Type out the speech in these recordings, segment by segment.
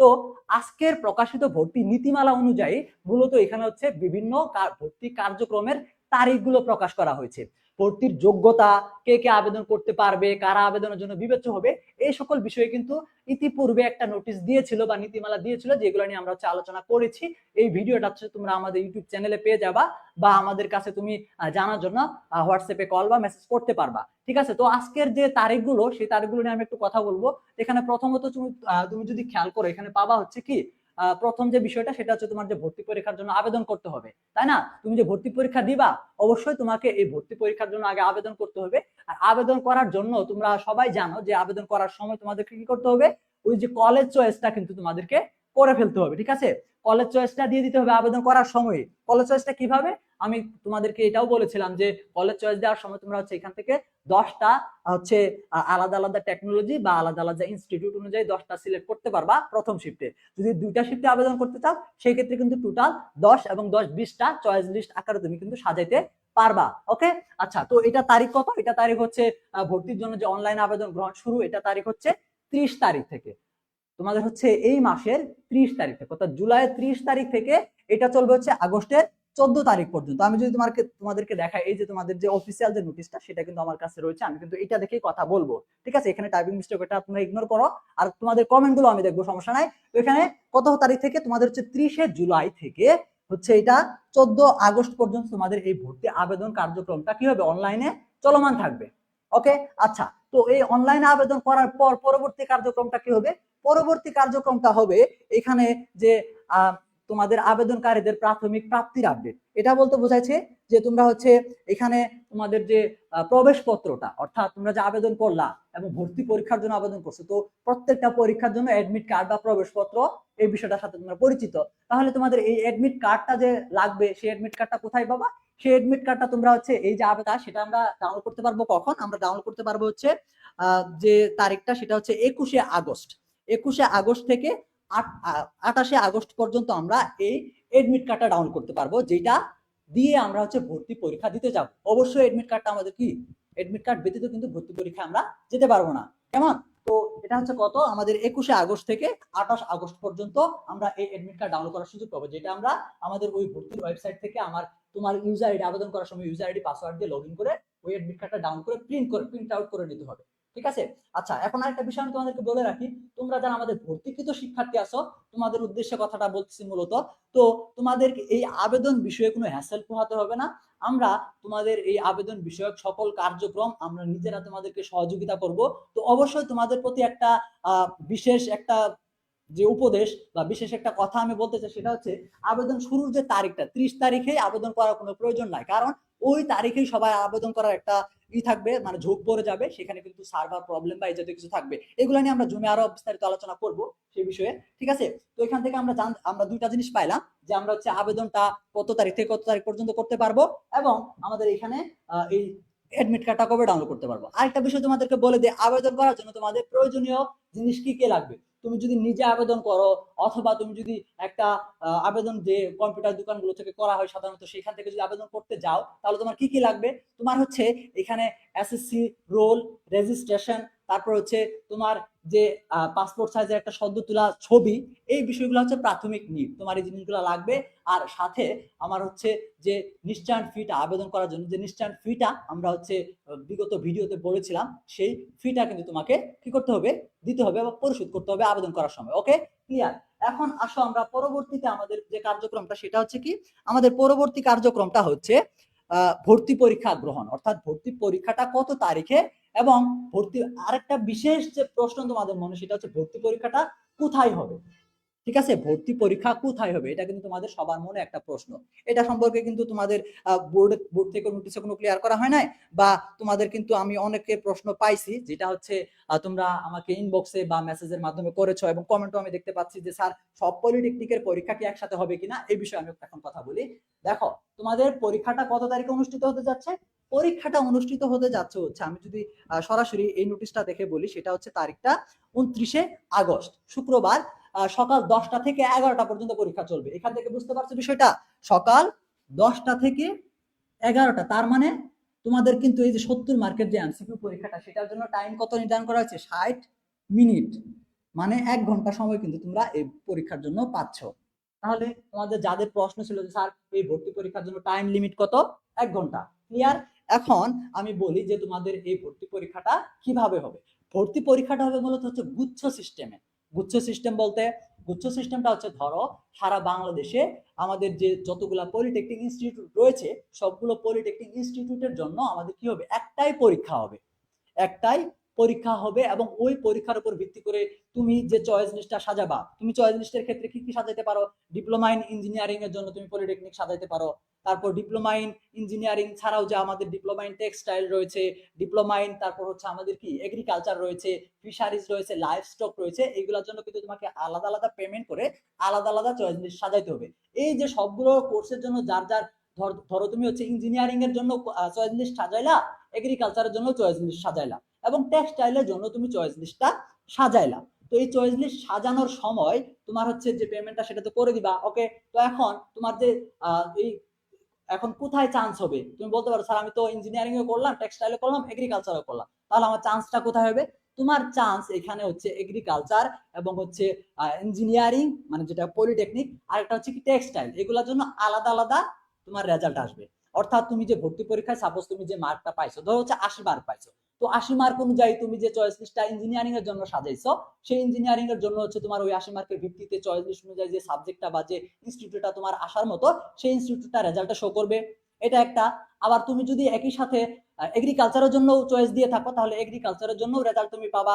তো আজকের প্রকাশিত ভর্তি নীতিমালা অনুযায়ী মূলত এখানে হচ্ছে বিভিন্ন ভর্তি কার্যক্রমের তারিখগুলো প্রকাশ করা হয়েছে। ভর্তির যোগ্যতা কে কে আবেদন করতে পারবে, কারা আবেদনের জন্য বিবেচ্য হবে, এই সকল বিষয়ে কিন্তু ইতিপূর্বে একটা নোটিশ দিয়েছিল বা নীতিমালা দিয়েছিল যেগুলো নিয়ে আমরা হচ্ছে আলোচনা করেছি। এই ভিডিওটা হচ্ছে তোমরা আমাদের ইউটিউব চ্যানেলে পেয়ে যাবা বা আমাদের কাছে তুমি জানার জন্য হোয়াটসঅ্যাপে কল বা মেসেজ করতে পারবা। ঠিক আছে? তো আজকের যে তারিখগুলো, সেই তারিখগুলো নিয়ে আমি একটু কথা বলব। এখানে প্রথমত তুমি তুমি যদি খেয়াল করো, এখানে পাবা হচ্ছে কি? প্রথম যে বিষয়টা সেটা হচ্ছে তোমার যে ভর্তি পরীক্ষার জন্য আবেদন করতে হবে, তাই না? তুমি যে ভর্তি পরীক্ষা দিবা, অবশ্যই তোমাকে এই ভর্তি পরীক্ষার জন্য আগে আবেদন করতে হবে। আর আবেদন করার জন্য তোমরা সবাই জানো যে আবেদন করার সময় তোমাদেরকে কি করতে হবে? ওই যে কলেজ চয়েসটা কিন্তু তোমাদেরকে করে ফেলতে হবে, ঠিক আছে? কলেজ চয়েসটা দিয়ে দিতে হবে আবেদন করার সময়। কলেজ চয়েসটা কীভাবে? আমি তোমাদেরকে এটাও বলেছিলাম যে কলেজ চয়েস দেওয়ার সময় তোমরা হচ্ছে এখান থেকে দশটা হচ্ছে আলাদা আলাদা টেকনোলজি বা আলাদা আলাদা ইনস্টিটিউট অনুযায়ী দশটা সিলেক্ট করতে পারবা প্রথম শিফটে যদি দুইটা শিফটে আবেদন করতে চাও, সেই ক্ষেত্রে কিন্তু টোটাল দশ এবং দশ বিশটা চয়েস লিস্ট আকারে তুমি কিন্তু সাজাইতে পারবা। ওকে আচ্ছা তো এটা তারিখ কত? এটা তারিখ হচ্ছে ভর্তির জন্য যে অনলাইন আবেদন গ্রহণ শুরু, এটা তারিখ হচ্ছে ত্রিশ তারিখ থেকে। তোমাদের হচ্ছে এই মাসের ত্রিশ তারিখ থেকে অর্থাৎ জুলাইয়ের ত্রিশ তারিখ থেকে এটা চলবে হচ্ছে আগস্টের চোদ্দ তারিখ পর্যন্ত। আমি যদি তোমাকে তোমাদেরকে দেখাই, এই যে তোমাদের যে অফিসিয়াল যে নোটিশটা সেটা কিন্তু আমার কাছে রয়েছে, আমি কিন্তু এটা দেখেই কথা বলব। ঠিক আছে? এখানে টাইপিং মিস্টেক এটা তোমরা ইগনোর করো, আর তোমাদের কমেন্টগুলো আমি দেখব, সমস্যা নাই। এখানে কত তারিখ থেকে? তোমাদের হচ্ছে ত্রিশে জুলাই থেকে হচ্ছে এটা চোদ্দ আগস্ট পর্যন্ত তোমাদের এই ভর্তি আবেদন কার্যক্রমটা কি হবে? অনলাইনে চলমান থাকবে। ওকে আচ্ছা তো এই অনলাইন আবেদন করার পর পরবর্তী কার্যক্রমটা কি হবে? পরবর্তী কার্যক্রমটা হবে এখানে যে তোমাদের আবেদনকারীদের প্রাথমিক প্রাপ্তির আপডেট এটা বলতে বোঝাইছে যে তোমরা হচ্ছে এখানে তোমাদের যে প্রবেশপত্রটা, অর্থাৎ তোমরা যে আবেদন করলা এবং ভর্তি পরীক্ষার জন্য আবেদন করছ, তো প্রত্যেকটা পরীক্ষার জন্য অ্যাডমিট কার্ড বা প্রবেশপত্র এই বিষয়টার সাথে তোমরা পরিচিত। তাহলে তোমাদের এই অ্যাডমিট কার্ডটা যে লাগবে, সেই অ্যাডমিট কার্ডটা কোথায় পাবা? সেই অ্যাডমিট কার্ডটা তোমরা হচ্ছে এই যে আবেদন, সেটা আমরা ডাউনলোড করতে পারব কখন? আমরা ডাউনলোড করতে পারব হচ্ছে যে তারিখটা, সেটা হচ্ছে একুশে আগস্ট। একুশে আগস্ট থেকে আটাশে আগস্ট পর্যন্ত আমরা এই এডমিট কার্ডটা ডাউন করতে পারব, যেটা দিয়ে আমরা হচ্ছে ভর্তি পরীক্ষা দিতে যাব। অবশ্যই এডমিট কার্ডটা আমাদের কি? এডমিট কার্ড ব্যতীত কিন্তু ভর্তি পরীক্ষা আমরা যেতে পারব না। কেমন? তো এটা হচ্ছে কত? আমাদের একুশে আগস্ট থেকে আঠাশ আগস্ট পর্যন্ত আমরা এই এডমিট কার্ড ডাউনলোড করার সুযোগ পাবো, যেটা আমরা আমাদের ওই ভর্তির ওয়েবসাইট থেকে আমার তোমার ইউজার আইডি আবেদন করার সময় ইউজার আইডি পাসওয়ার্ড দিয়ে লগ করে ওই এডমিট কার্ডটা ডাউন করে প্রিন্ট করে প্রিন্ট আউট করে নিতে হবে। ঠিক আছে? আচ্ছা এখন আরেকটা বিষয় আমি তোমাদেরকে বলে রাখি। তোমরা যারা আমাদের ভর্তিকৃত শিক্ষার্থী আছো, তোমাদের উদ্দেশ্যে কথাটা বলতেছি মূলত। তো তোমাদের এই আবেদন বিষয়ে কোনো হ্যাসেল পোহাতে হবে না। আমরা তোমাদের এই আবেদন বিষয়ক সকল কার্যক্রম আমরা নিজেরা তোমাদেরকে সহযোগিতা করব। তো অবশ্যই তোমাদের প্রতি একটা বিশেষ একটা যে উপদেশ বা বিশেষ একটা কথা আমি বলতে চাই সেটা হচ্ছে, আবেদন শুরুর যে তারিখটা, ত্রিশ তারিখে আবেদন করার কোনো প্রয়োজন নাই। কারণ ওই তারিখেই সবাই আবেদন করার একটা ই থাকবে মানে ঝোঁক পড়ে যাবে, সেখানে কিন্তু সার্ভার প্রবলেম বা এই জাতীয় কিছু থাকবে। এগুলো নিয়ে আমরা জমে আরও বিস্তারিত আলোচনা করব সেই বিষয়ে, ঠিক আছে? তো এখান থেকে আমরা জান আমরা দুইটা জিনিস পাইলাম, যে আমরা হচ্ছে আবেদনটা কত তারিখ থেকে কত তারিখ পর্যন্ত করতে পারব এবং আমাদের এখানে এই অ্যাডমিট কার্ডটা কবে ডাউনলোড করতে পারব। আরেকটা বিষয় তোমাদেরকে বলে দিই, আবেদন করার জন্য তোমাদের প্রয়োজনীয় জিনিস কি কি লাগবে? তুমি যদি নিজে আবেদন করো, অথবা তুমি যদি একটা আবেদন যে কম্পিউটার দোকানগুলো থেকে করা হয় সাধারণত সেখান থেকে যদি আবেদন করতে যাও, তাহলে তোমার কি কি লাগবে? তোমার হচ্ছে এখানে এসএসসি, রোল রেজিস্ট্রেশন তারপর হচ্ছে তোমার যে পাসপোর্ট সাইজের একটা সদ্য তোলা ছবি, এই বিষয়গুলো হচ্ছে প্রাথমিক নিড তোমার এই জিনিসগুলো লাগবে। আর সাথে আমার হচ্ছে যে নিশ্চয়ন ফিটা আবেদন করার জন্য যে নিশ্চয়ন ফিটা আমরা হচ্ছে বিগত ভিডিওতে বলেছিলাম, সেই ফিটা কিন্তু তোমাকে কি করতে হবে? দিতে হবে বা পরিশোধ করতে হবে আবেদন করার সময়। ওকে? ক্লিয়ার এখন আসো আমরা পরবর্তীতে আমাদের যে কার্যক্রমটা, সেটা হচ্ছে কি? আমাদের পরবর্তী কার্যক্রমটা হচ্ছে ভর্তি পরীক্ষা গ্রহণ। অর্থাৎ ভর্তি পরীক্ষাটা কত তারিখে এবং ভর্তি আরেকটা বিশেষ যে প্রশ্ন তোমাদের মনে, সেটা হচ্ছে ভর্তি পরীক্ষাটা কোথায় হবে? ঠিক আছে? ভর্তি পরীক্ষা কোথায় হবে? এটা কিন্তু তোমাদের সবার মনে একটা প্রশ্ন। এটা সম্পর্কে কিন্তু তোমাদের বোর্ড বোর্ড থেকে নোটিশে কোনো ক্লিয়ার করা হয় নাই? বা তোমাদের কিন্তু আমি অনেকে প্রশ্ন পাইছি, যেটা হচ্ছে তোমরা আমাকে ইনবক্সে বা মেসেজের মাধ্যমে করেছ এবং কমেন্টও আমি দেখতে পাচ্ছি যে, স্যার, সব পলিটেকনিকের পরীক্ষা কি একসাথে হবে কিনা? এই বিষয়ে আমি এখন কথা বলি। দেখো, তোমাদের পরীক্ষাটা কত তারিখে অনুষ্ঠিত হতে যাচ্ছে? পরীক্ষাটা অনুষ্ঠিত হতে যাচ্ছে হচ্ছে, আমি যদি সরাসরি এই নোটিশটা দেখে বলি, সেটা হচ্ছে তারিখটা উনত্রিশে আগস্ট, শুক্রবার। সকাল দশটা থেকে এগারোটা পর্যন্ত পরীক্ষা চলবে। এখান থেকে বুঝতে পারছ বিষয়টা? সকাল দশটা থেকে এগারোটা। তার মানে তোমাদের কিন্তু এই যে সত্তর মার্কের যে এমসিকিউ পরীক্ষাটা, সেটার জন্য টাইম কত নির্ধারণ করা হয়েছে? ষাট মিনিট। মানে এক ঘণ্টা সময় কিন্তু তোমরা এই পরীক্ষার জন্য পাচ্ছ। তাহলে তোমাদের যাদের প্রশ্ন ছিল যে, স্যার, এই ভর্তি পরীক্ষার জন্য টাইম লিমিট কত? এক ঘণ্টা। ক্লিয়ার এখন আমি বলি যে তোমাদের এই ভর্তি পরীক্ষাটা কীভাবে হবে? ভর্তি পরীক্ষাটা হবে মূলত হচ্ছে গুচ্ছ সিস্টেমে গুচ্ছ সিস্টেম বলতে, গুচ্ছ সিস্টেমটা হচ্ছে ধরো, সারা বাংলাদেশে আমাদের যে যতগুলা পলিটেকনিক ইনস্টিটিউট রয়েছে, সবগুলো পলিটেকনিক ইনস্টিটিউটের জন্য আমাদের কি হবে? একটাই পরীক্ষা হবে। একটাই পরীক্ষা হবে এবং ওই পরীক্ষার উপর ভিত্তি করে তুমি যে চয়েস লিস্টটা সাজাবা, তুমি চয়েস লিস্টের ক্ষেত্রে কি কি সাজাতে পারো? ডিপ্লোমা ইন ইঞ্জিনিয়ারিং এর জন্য তুমি পলিটেকনিক সাজাতে পারো। তারপর ডিপ্লোমা ইন ইঞ্জিনিয়ারিং ছাড়াও যে আমাদের ডিপ্লোমা ইন টেক্সটাইল রয়েছে ডিপ্লোমা ইন তারপর হচ্ছে আমাদের কি এগ্রিকালচার রয়েছে ফিশারিজ রয়েছে লাইফ স্টক রয়েছে, এইগুলোর জন্য কিন্তু তোমাকে আলাদা আলাদা পেমেন্ট করে আলাদা আলাদা চয়েস সাজাইতে হবে। এই যে সবগুলো কোর্সের জন্য যার যার ধরো তুমি হচ্ছে ইঞ্জিনিয়ারিং এর জন্য চয়েস লিস্ট সাজাইলা এগ্রিকালচারের জন্য চয়েস লিস্ট সাজাইলা এবং টেক্সটাইলের জন্য তুমি চয়েস লিস্টটা সাজাইলা। তো এই চয়েস লিস্ট সাজানোর সময় তোমার হচ্ছে যে পেমেন্টটা সেটা তো করে দিবা। ওকে তো এখন তোমার যে এই এখন কোথায় চান্স হবে? তুমি বলতে পারো, স্যার, আমি তো ইঞ্জিনিয়ারিং এ করলাম টেক্সটাইলে করলাম এগ্রিকালচারও করলাম। তাহলে আমার চান্সটা কোথায় হবে? তোমার চান্স এখানে হচ্ছে এগ্রিকালচার এবং হচ্ছে ইঞ্জিনিয়ারিং মানে যেটা পলিটেকনিক আর একটা হচ্ছে কি টেক্সটাইল এগুলোর জন্য আলাদা আলাদা তোমার রেজাল্ট আসবে। অর্থাৎ তুমি যে ভর্তি পরীক্ষায় সাপোজ তুমি যে মার্কটা পাইছো, ধরো হচ্ছে আশি মার্ক পাইছো। তো আশি মার্ক অনুযায়ী তুমি যে চয়েস লিস্টটা ইঞ্জিনিয়ারিং এর জন্য সাজাইছো, সেই ইঞ্জিনিয়ারিং এর জন্য হচ্ছে তোমার ওই আশি মার্কের ভিত্তিতে চয়েস লিস্ট অনুযায়ী যে সাবজেক্টটা বা যে ইনস্টিটিউটটা তোমার আসার মতো, সেই ইনস্টিটিউটটা রেজাল্টটা শো করবে। এটা একটা। আবার তুমি যদি একই সাথে এগ্রিকালচারের জন্য চয়েস দিয়ে থাকো, তাহলে এগ্রিকালচারের জন্য রেজাল্ট তুমি পাবা।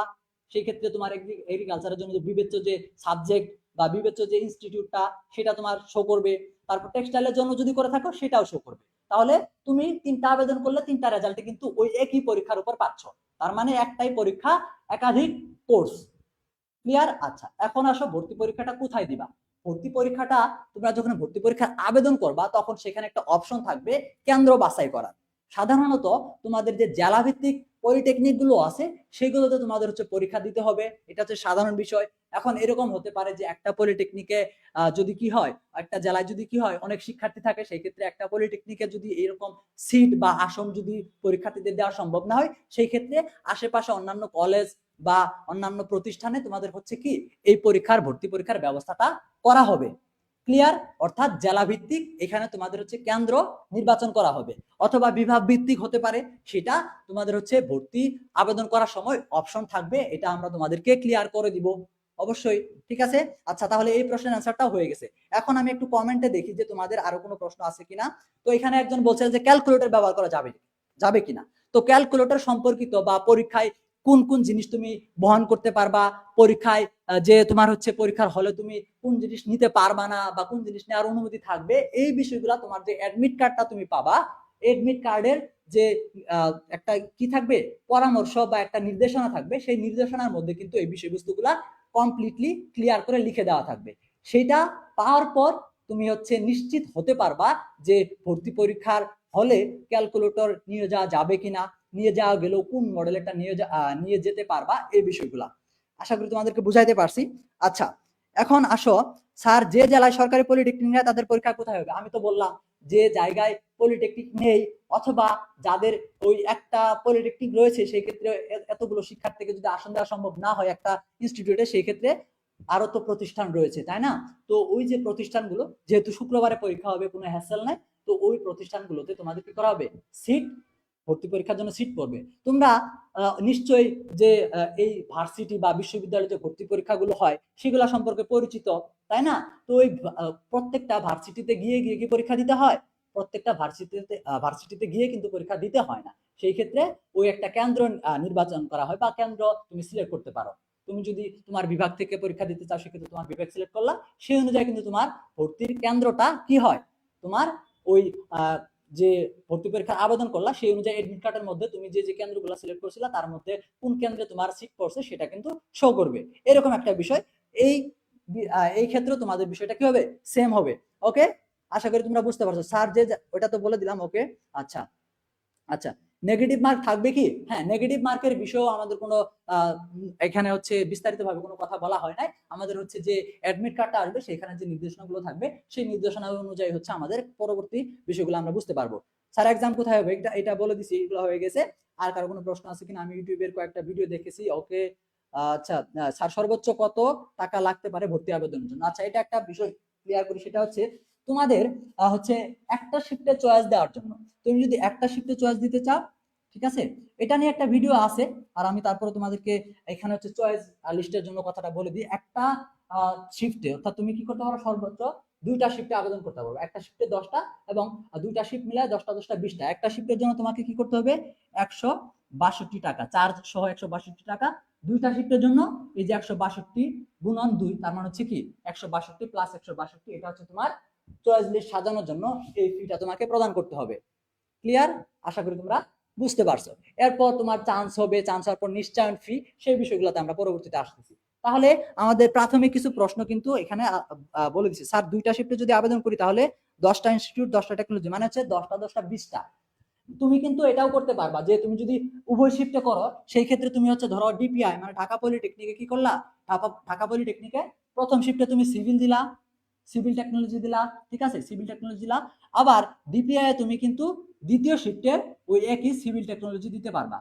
সেই ক্ষেত্রে তোমার এগ্রিকালচারের জন্য যে বিবেচ্য যে সাবজেক্ট বা বিবেচ্য যে ইনস্টিটিউটটা সেটা তোমার শো করবে। তারপর টেক্সটাইলের জন্য যদি করে থাকো, সেটাও শো করবে। তাহলে তুমি তিনটা আবেদন করলে তিনটা রেজাল্টে কিন্তু ওই একই পরীক্ষার উপর পাচ্ছ। তার মানে একটাই পরীক্ষা, একাধিক কোর্স ক্লিয়ার আচ্ছা এখন আসো ভর্তি পরীক্ষাটা কোথায় দিবা? ভর্তি পরীক্ষাটা, তোমরা যখন ভর্তি পরীক্ষার আবেদন করবা, তখন সেখানে একটা অপশন থাকবে, কেন্দ্র বাছাই করার। সাধারণত তোমাদের যে জেলা ভিত্তিক পলিটেকনিকগুলো আছে, সেগুলোতে তোমাদের হচ্ছে পরীক্ষা দিতে হবে। এটা হচ্ছে সাধারণ বিষয়। এখন এরকম হতে পারে যে একটা পলিটেকনিকে যদি কি হয়, একটা জেলায় যদি কি হয়, অনেক শিক্ষার্থী থাকে সেই ক্ষেত্রে একটা পলিটেকনিকে যদি এরকম সিট বা আসন যদি পরীক্ষার্থীদের দেওয়া সম্ভব না হয় সেই ক্ষেত্রে আশেপাশে অন্যান্য কলেজ বা অন্যান্য প্রতিষ্ঠানে তোমাদের হচ্ছে কি, এই পরীক্ষার, ভর্তি পরীক্ষার ব্যবস্থাটা করা হবে। ক্লিয়ার অর্থাৎ জেলা ভিত্তিক এখানে তোমাদের হচ্ছে কেন্দ্র নির্বাচন করা হবে। অথবা বিভাগ ভিত্তিক হতে পারে, সেটা তোমাদের হচ্ছে ভর্তি আবেদন করার সময় অপশন থাকবে, এটা আমরা তোমাদেরকে ক্লিয়ার করে দিব। অবশ্যই, ঠিক আছে? আচ্ছা তাহলে এই প্রশ্নের অ্যান্সারটাও হয়ে গেছে। এখন আমি একটু কমেন্টে দেখি যে তোমাদের আরও কোনো প্রশ্ন আছে কিনা। তো এখানে একজন বলছেন যে ক্যালকুলেটর ব্যবহার করা যাবে যাবে কিনা? তো ক্যালকুলেটর সম্পর্কিত বা পরীক্ষায় কোন কোন জিনিস তুমি বহন করতে পারবা? পরীক্ষায় যে তোমার হচ্ছে পরীক্ষার হলে তুমি কোন জিনিস নিতে পারবা না বা কোন জিনিস নেওয়ার অনুমতি থাকবে, এই বিষয়গুলো তোমার যে অ্যাডমিট কার্ডটা তুমি পাবা এডমিট কার্ডের যে একটা কি থাকবে? পরামর্শ বা একটা নির্দেশনা থাকবে, সেই নির্দেশনার মধ্যে কিন্তু এই বিষয়বস্তুগুলা কমপ্লিটলি ক্লিয়ার করে লিখে দেওয়া থাকবে। সেটা পাওয়ার পর তুমি হচ্ছে নিশ্চিত হতে পারবা যে ভর্তি পরীক্ষার হলে ক্যালকুলেটর নিয়ে যাওয়া যাবে কিনা। নিয়ে যাওয়া গেলেও কোন মডেলেরটা নিয়ে নিয়ে যেতে পারবা এই বিষয়গুলা। আশা করি তোমাদেরকে বুঝাইতে পারছি। আচ্ছা এখন আসো। স্যার, যে জেলায় সরকারি পলিটেকনিক নেয় তাদের পরীক্ষা কোথায় হবে? আমি তো বললাম যে জায়গায় পলিটেকনিক নেই, অথবা যাদের ওই একটা পলিটেকনিক রয়েছে, সেই ক্ষেত্রে এতগুলো শিক্ষার্থীকে যদি আসন দেওয়া সম্ভব না হয় একটা ইনস্টিটিউটে সেই ক্ষেত্রে আরও তো প্রতিষ্ঠান রয়েছে, তাই না? তো ওই যে প্রতিষ্ঠানগুলো, যেহেতু শুক্রবারে পরীক্ষা হবে, কোনো হ্যাসেল নাই, তো ওই প্রতিষ্ঠানগুলোতে তোমাদের কি করা হবে? সিট ভর্তি পরীক্ষার জন্য সিট পড়বে। তোমরা নিশ্চয়ই যে এই ভার্সিটি বা বিশ্ববিদ্যালয়ে যে ভর্তি পরীক্ষাগুলো হয়, সেগুলো সম্পর্কে পরিচিত, তাই না? তো ওই প্রত্যেকটা ভার্সিটিতে গিয়ে গিয়ে কি পরীক্ষা দিতে হয়? প্রত্যেকটা ভার্সিটিতে ভার্সিটিতে গিয়ে কিন্তু পরীক্ষা দিতে হয় না। সেই ক্ষেত্রে ওই একটা কেন্দ্র নির্বাচন করা হয় বা কেন্দ্র তুমি সিলেক্ট করতে পারো। তুমি যদি তোমার বিভাগ থেকে পরীক্ষা দিতে চাও, সেক্ষেত্রে তোমার বিভাগ সিলেক্ট করলা। সেই অনুযায়ী কিন্তু তোমার ভর্তির কেন্দ্রটা কি হয়? তোমার ওই যে ভর্তি পরীক্ষার আবেদন করলা, সেই অনুযায়ী এডমিট কার্ডের মধ্যে তুমি যে যে কেন্দ্রগুলো সিলেক্ট করছিলা, তার মধ্যে কোন কেন্দ্রে তোমার সিট পড়ছে সেটা কিন্তু শো করবে। এরকম একটা বিষয়। এই এই ক্ষেত্রে তোমাদের বিষয়টা কি হবে? সেম হবে। ওকে আশা করি তোমরা বুঝতে পারছ। স্যার যে ওটা তো বলে দিলাম ওকে আচ্ছা। আচ্ছা। নেগেটিভ মার্ক থাকবে কি? হ্যাঁ নেগেটিভ মার্কের বিষয়েও আমাদের কোনো এখানে হচ্ছে বিস্তারিত ভাবে কোনো কথা বলা হয় নাই। আমাদের হচ্ছে যে অ্যাডমিট কার্ডটা আসবে, সেখানে যে নির্দেশনাগুলো থাকবে, সেই নির্দেশনা অনুযায়ী হচ্ছে আমাদের পরবর্তী বিষয়গুলো আমরা বুঝতে পারব। স্যার এক্সাম কোথায় হবে? এটা এটা বলে দিছি, এগুলো হয়ে গেছে। আর কারও কোনো প্রশ্ন আছে কিনা? আমি ইউটিউবের কয়েকটা ভিডিও দেখেছি। ওকে আচ্ছা স্যার, সর্বোচ্চ কত টাকা লাগতে পারে ভর্তি আবেদনের জন্য? আচ্ছা এটা একটা বিষয় ক্লিয়ার করি। সেটা হচ্ছে তোমাদের হচ্ছে একটা শিফটে চয়েস দেওয়ার জন্য। তুমি যদি একটা শিফটে চয়েস দিতে চাও, ঠিক আছে? এটা নিয়ে একটা ভিডিও আছে, আর আমি তারপরে তোমাদেরকে এখানে হচ্ছে চয়েস লিস্টের জন্য কথাটা বলে দিই। একটা শিফটে অর্থাৎ তুমি কি করতে পারো? সর্বোচ্চ দুইটা শিফটে আবেদন করতে পারবে। একটা শিফটে দশটা এবং দুইটা শিফট মিলায় দশটা দশটা, বিশটা। একটা শিফটের জন্য তোমাকে কি করতে হবে? একশো বাষট্টি টাকা, চার্জ সহ একশো বাষট্টি টাকা। দুইটা শিফটের জন্য এই যে একশো বাষট্টি গুণন দুই, তার মানে হচ্ছে কি? একশো বাষট্টি প্লাস একশো বাষট্টি, এটা হচ্ছে তোমার চয়েস লিস্ট সাজানোর জন্য এই ফিটা তোমাকে প্রদান করতে হবে। ক্লিয়ার আশা করি তোমরা বুঝতে পারছ। এরপর তোমার চান্স হবে চান্স হওয়ার পর নিশ্চয়ন ফি সেই বিষয়গুলোতে আমরা পরবর্তীতে আসতেছি। তাহলে আমাদের প্রাথমিক কিছু প্রশ্ন কিন্তু এখানে বলে দিচ্ছি। স্যার, দুইটা শিফটে যদি আবেদন করি তাহলে দশটা ইনস্টিটিউট দশটা টেকনোলজি মানে হচ্ছে দশটা দশটা, বিশটা। তুমি কিন্তু এটাও করতে পারবা যে তুমি যদি উভয় শিফটে করো, সেই ক্ষেত্রে তুমি হচ্ছে ধরো ডিপিআই মানে ঢাকা পলিটেকনিকে কি করলা? ঢাকা পলিটেকনিকে প্রথম শিফটে তুমি সিভিল দিলা সিভিল টেকনোলজি দিলা, ঠিক আছে? সিভিল টেকনোলজি দিলা। আবার ডিপিআই তুমি কিন্তু দ্বিতীয় শিফটের ওই একই সিভিল টেকনোলজি দিতে পারবা।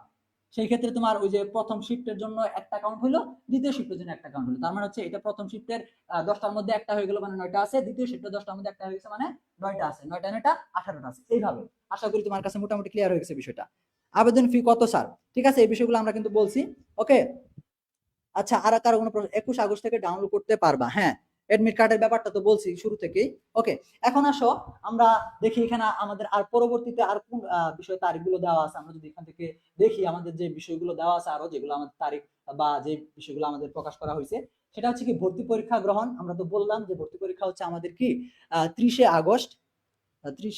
সেই ক্ষেত্রে তোমার ওই যে প্রথম শিফটের জন্য একটা অ্যাকাউন্ট হলো দ্বিতীয় শিফটের জন্য একটা অ্যাকাউন্ট হলো তার মানে হচ্ছে এটা প্রথম শিফটের দশটার মধ্যে একটা হয়ে গেল মানে নয়টা আছে। দ্বিতীয় শিফটের দশটার মধ্যে একটা হয়ে গেছে মানে নয়টা আছে। নয়টা নয়টা, আঠারোটা আছে। এইভাবে। আশা করি তোমার কাছে মোটামুটি ক্লিয়ার হয়ে গেছে বিষয়টা। আবেদন ফি কত স্যার ঠিক আছে, এই বিষয়গুলো আমরা কিন্তু বলছি। ওকে আচ্ছা আর কারও কোনো একুশ আগস্ট থেকে ডাউনলোড করতে পারবা হ্যাঁ? এডমিট কার্ডের ব্যাপারটা তো বলছি শুরু থেকেই। ওকে এখন আসো, আমরা দেখি এখানে আমাদের আর পরবর্তীতে আর কোন বিষয় তারিখগুলো দেওয়া আছে। আমরা যদি এখান থেকে দেখি আমাদের যে বিষয়গুলো দেওয়া আছে আরও, যেগুলো আমাদের তারিখ বা যে বিষয়গুলো আমাদের প্রকাশ করা হয়েছে, সেটা হচ্ছে কি ভর্তি পরীক্ষা গ্রহণ। আমরা তো বললাম যে ভর্তি পরীক্ষা হচ্ছে আমাদের কি ত্রিশে আগস্ট। ত্রিশ,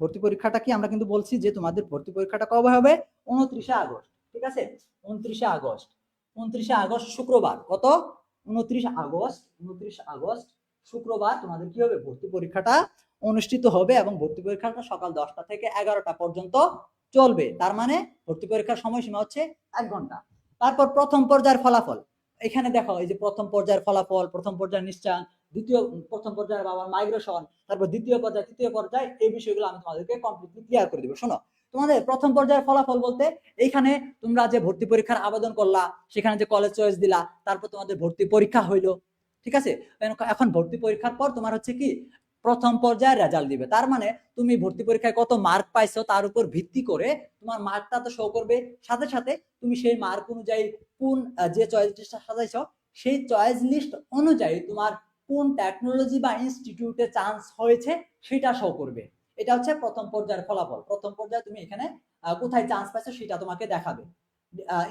ভর্তি পরীক্ষাটা কি আমরা কিন্তু বলছি যে তোমাদের ভর্তি পরীক্ষাটা কবে হবে? উনত্রিশে আগস্ট, ঠিক আছে? উনত্রিশে আগস্ট উনত্রিশে আগস্ট শুক্রবার, কত? উনত্রিশ আগস্ট উনত্রিশ আগস্ট শুক্রবার তোমাদের কি হবে? ভর্তি পরীক্ষাটা অনুষ্ঠিত হবে এবং ভর্তি পরীক্ষাটা সকাল দশটা থেকে এগারোটা পর্যন্ত চলবে। তার মানে ভর্তি পরীক্ষার সময়সীমা হচ্ছে এক ঘণ্টা। তারপর প্রথম পর্যায়ের ফলাফল। এখানে দেখো, এই যে প্রথম পর্যায়ের ফলাফল, প্রথম পর্যায়ের নিশ্চয়ন, দ্বিতীয়, প্রথম পর্যায়ের বাবার মাইগ্রেশন তারপর দ্বিতীয় পর্যায়ে, তৃতীয় পর্যায়ে, এই বিষয়গুলো আমি তোমাদেরকে কমপ্লিটলি ক্লিয়ার করে দিব। শোনো তোমাদের প্রথম পর্যায়ের ফলাফল বলতে এইখানে তোমরা যে ভর্তি পরীক্ষার আবেদন করলা, সেখানে যে কলেজ চয়েস দিলা, তারপর তোমাদের ভর্তি পরীক্ষা হইল। ঠিক আছে? এখন- ভর্তি পরীক্ষার পর তোমার হচ্ছে কি? প্রথম পর্যায়ের রেজাল্ট দিবে। তার মানে তুমি ভর্তি পরীক্ষায় কত মার্ক পাইছো তার উপর ভিত্তি করে তোমার মার্কটা তো শো করবে। সাথে সাথে তুমি সেই মার্ক অনুযায়ী কোন যে চয়েস লিস্টটা সাজাইছো, সেই চয়েস লিস্ট অনুযায়ী তোমার কোন টেকনোলজি বা ইনস্টিটিউটে চান্স হয়েছে সেটা শো করবে। এটা হচ্ছে প্রথম পর্যায়ের ফলাফল। প্রথম পর্যায়ে তুমি এখানে কোথায় চান্স পাইছো সেটা তোমাকে দেখাবে।